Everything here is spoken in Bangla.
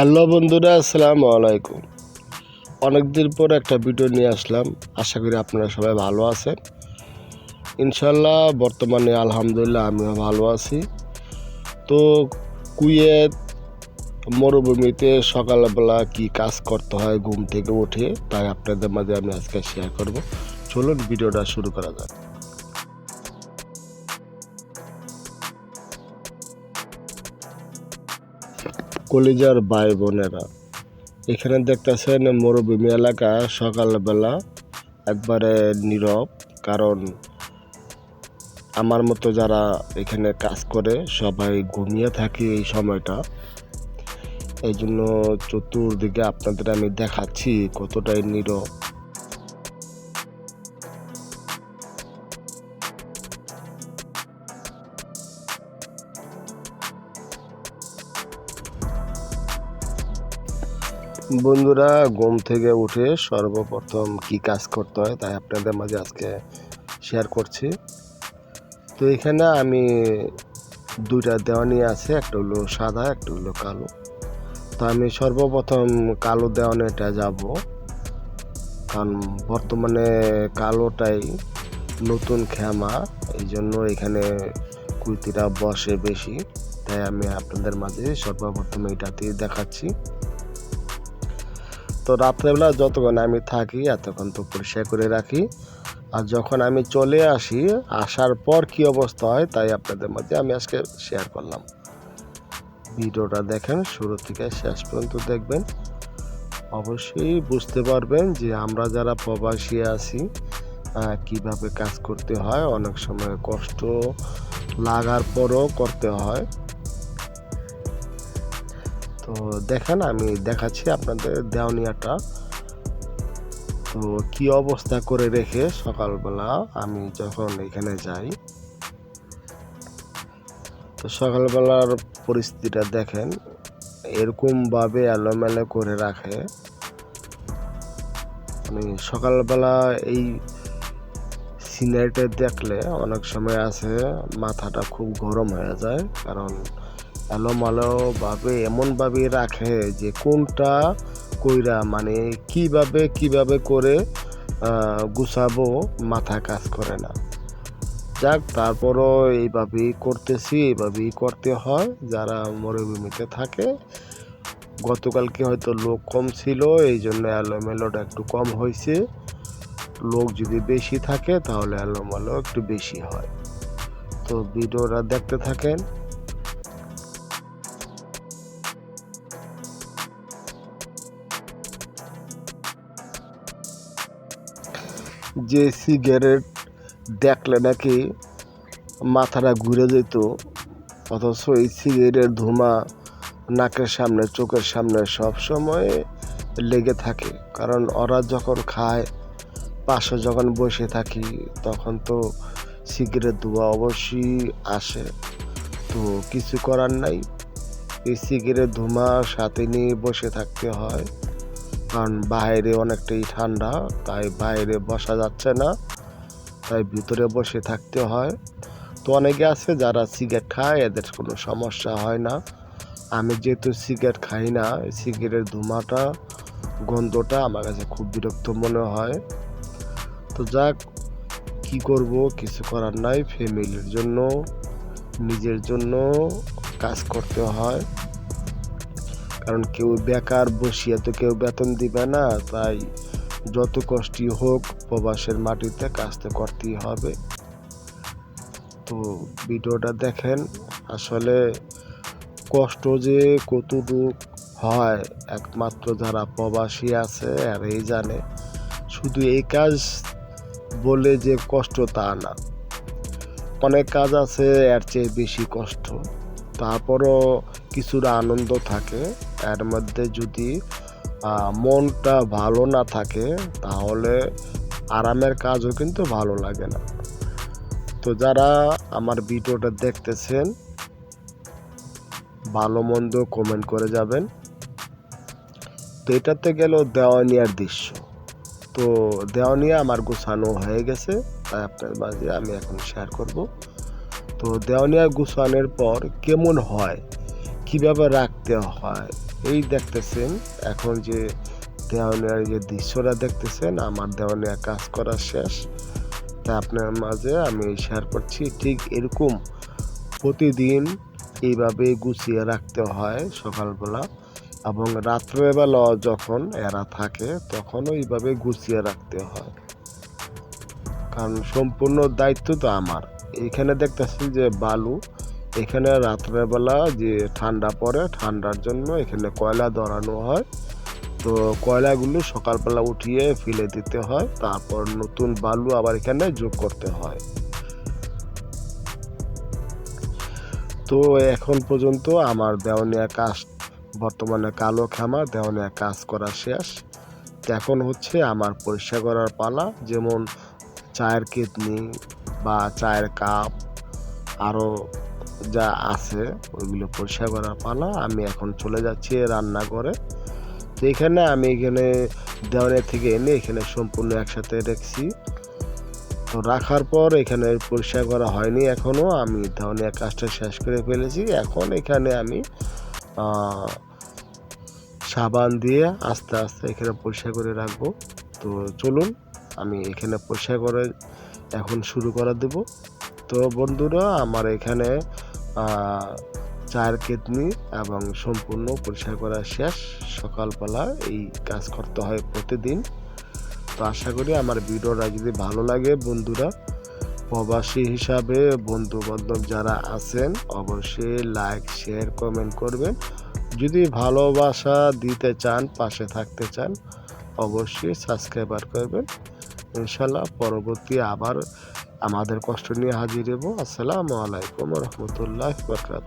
হ্যালো বন্ধুরা, আসসালামু আলাইকুম। অনেকদিন পর একটা ভিডিও নিয়ে আসলাম। আশা করি আপনারা সবাই ভালো আছেন। ইনশাল্লাহ বর্তমানে আলহামদুলিল্লাহ আমিও ভালো আছি। তো কুয়েত মরুভূমিতে সকালবেলা কি কাজ করতে হয়, ঘুম থেকে উঠে, তাই আপনাদের মাঝে আমি আজকে শেয়ার করব। চলুন ভিডিওটা শুরু করা যাক। কলিজার ভাই বোনেরা। এখানে দেখতেছেন মরুভূমি এলাকা সকালবেলা একবারে নীরব, কারণ আমার মতো যারা এখানে কাজ করে সবাই ঘুমিয়ে থাকে এই সময়টা। এই জন্য চতুর্দিকে আপনাদের আমি দেখাচ্ছি কতটাই নীরব। বন্ধুরা, ঘুম থেকে উঠে সর্বপ্রথম কি কাজ করতে হয় তাই আপনাদের মাঝে আজকে শেয়ার করছি। তো এখানে আমি দুইটা দেওয়ানি আছে, একটা হলো সাদা, একটা হলো কালো। তো আমি সর্বপ্রথম কালো দেওয়ানিটা যাব। কারণ বর্তমানে কালোটাই নতুন খেমা এই জন্য এখানে কুর্তিরা বসে বেশি। তাই আমি আপনাদের মাঝে সর্বপ্রথম এটাতেই দেখাচ্ছি। তো রাত্রেবেলা যতক্ষণ আমি থাকি, এতক্ষণ তো পরিষ্কার করে রাখি। আর যখন আমি চলে আসি, আসার পর কি অবস্থা হয়, তাই আপনাদের মধ্যে আমি আজকে শেয়ার করলাম। ভিডিওটা দেখেন, শুরু থেকে শেষ পর্যন্ত দেখবেন। অবশ্যই বুঝতে পারবেন যে আমরা যারা প্রবাসী আছি কীভাবে কাজ করতে হয়, অনেক সময় কষ্ট লাগার পরও করতে হয়। তো দেখেন, আমি দেখাচ্ছি আপনাদের দেওয়ানিয়াটা তো কি অবস্থা করে রেখে সকালবেলা আমি যখন এখানে যাই, তো সকালবেলার পরিস্থিতিটা দেখেন, এরকমভাবে এলোমেলো করে রাখে। মানে সকালবেলা এই সিনারিটা দেখলে অনেক সময় আছে, মাথাটা খুব গরম হয়ে যায়, কারণ এলোমালো ভাবে এমনভাবে রাখে যে কোনটা কইরা মানে কীভাবে কীভাবে করে গুছাবো মাথা কাজ করে না। যাক, তারপরও এইভাবেই করতেছি, এইভাবেই করতে হয়। যারা মরুভূমিতে থাকে, গতকালকে হয়তো লোক কম ছিল এই জন্য এলোমেলোটা একটু কম হয়েছে লোক যদি বেশি থাকে, তাহলে এলোমেলো একটু বেশি হয়। তো ভিডিওটা দেখতে থাকেন। যে সিগারেট দেখলে নাকি মাথাটা ঘুরে যেত, অথচ এই সিগারেটের ধোঁয়া নাকের সামনে, চোখের সামনে সব সময় লেগে থাকে। কারণ ওরা যখন খায়, পাশে যখন বসে থাকি, তখন তো সিগারেট ধোঁয়া অবশ্যই আসে। তো কিছু করার নাই। এই সিগারেট ধোঁয়া সাথে নিয়ে বসে থাকতে হয়। কারণ বাইরে অনেকটাই ঠান্ডা, তাই বাইরে বসা যাচ্ছে না, তাই ভিতরে বসে থাকতে হয়। তো অনেকে আছে যারা সিগারেট খায়, এদের কোনো সমস্যা হয় না। আমি যেহেতু সিগারেট খাই না সিগারেটের ধোঁয়াটা, গন্ধটা আমার কাছে খুব বিরক্ত মনে হয়। তো যাক, কি করব, কিছু করার নাই, ফ্যামিলির জন্য, নিজের জন্য কাজ করতে হয়। কারণ কেউ বেকার বসিয়ে তো কেউ বেতন দিবে না, তাই যত কষ্টই হোক প্রবাসের মাটিতে কাজ তো করতেই হবে। তো ভিডিওটা দেখেন, আসলে কষ্ট যে কতটুক হয়, একমাত্র যারা প্রবাসী আছে আর এই জানে। শুধু এই কাজ বলে যে কষ্ট তা না। অনেক কাজ আছে এর চেয়ে বেশি কষ্ট। তারপরও কিছুটা আনন্দ থাকে। এর মধ্যে যদি মনটা ভালো না থাকে, তাহলে আরামের কাজও কিন্তু ভালো লাগে না। তো যারা আমার ভিডিওটা দেখতেছেন, ভালো মন্দ কমেন্ট করে যাবেন। তো এটাতে গেল দেওয়ানিয়ার দৃশ্য। তো দেওয়ানিয়া আমার গোছানো হয়ে গেছে, তাই আপনার মাঝে আমি এখন শেয়ার করব। তো দেওয়ানিয়া গুছানোর পর কেমন হয়? কীভাবে রাখতে হয়? এই দেখতেছেন, এখন যে দেওয়ানিয়ার যে দৃশ্যটা দেখতেছেন, আমার দেওয়ানিয়া কাজ করা শেষ। তা আপনার মাঝে আমি শেয়ার করছি, ঠিক এরকম প্রতিদিন এইভাবে গুছিয়ে রাখতে হয় সকালবেলা এবং রাত্রেবেলা যখন এরা থাকে তখনও এইভাবে গুছিয়ে রাখতে হয়। কারণ সম্পূর্ণ দায়িত্ব তো আমার। এখানে দেখতেছি যে বালু এখানে রাত্রেবেলা যে ঠান্ডা পড়ে, ঠান্ডার জন্য এখানে কয়লা ধরানো হয়। তো কয়লাগুলো সকালবেলা উঠিয়ে ফেলে দিতে হয়, তারপর নতুন বালু আবার এখানে যোগ করতে হয়। তো এখন পর্যন্ত আমার দেওয়ানিয়া কাজ, বর্তমানে কালো খামা দেওয়ানিয়া কাজ করা শেষ। তো এখন হচ্ছে আমার পরিষ্কার করার পালা, যেমন চায়ের কিডনি বা চায়ের কাপ আরও যা আছে, ওইগুলো পরিষ্কার করার পালা। আমি এখন চলে যাচ্ছি রান্না রান্নাঘরে। তো এখানে আমি এখানে দেওয়ানের থেকে এনে এখানে সম্পূর্ণ একসাথে রেখেছি। তো রাখার পর এখানে পরিষ্কার করা হয়নি এখনও আমি দেওয়ানের কাজটা শেষ করে ফেলেছি। এখন এখানে আমি সাবান দিয়ে আস্তে আস্তে এখানে পরিষ্কার করে রাখব। তো চলুন, আমি এখানে পরিষ্কার করে এখন শুরু করে দেব। তো বন্ধুরা, আমার এখানে চায়ের কেতনি এবং সম্পূর্ণ পরিষ্কার করা শেষ। সকালবেলা এই কাজ করতে হয় প্রতিদিন। তো আশা করি আমার ভিডিওটা যদি ভালো লাগে বন্ধুরা, প্রবাসী হিসাবে বন্ধু বান্ধব যারা আছেন, অবশ্যই লাইক, শেয়ার, কমেন্ট করবেন। যদি ভালোবাসা দিতে চান, পাশে থাকতে চান, অবশ্যই সাবস্ক্রাইবার করবেন। ইনশাল্লাহ পরবর্তী আবার আমাদের কষ্ট নিয়ে হাজির হব। আসসালামু আলাইকুম রহমতুল্লাহ বরকাত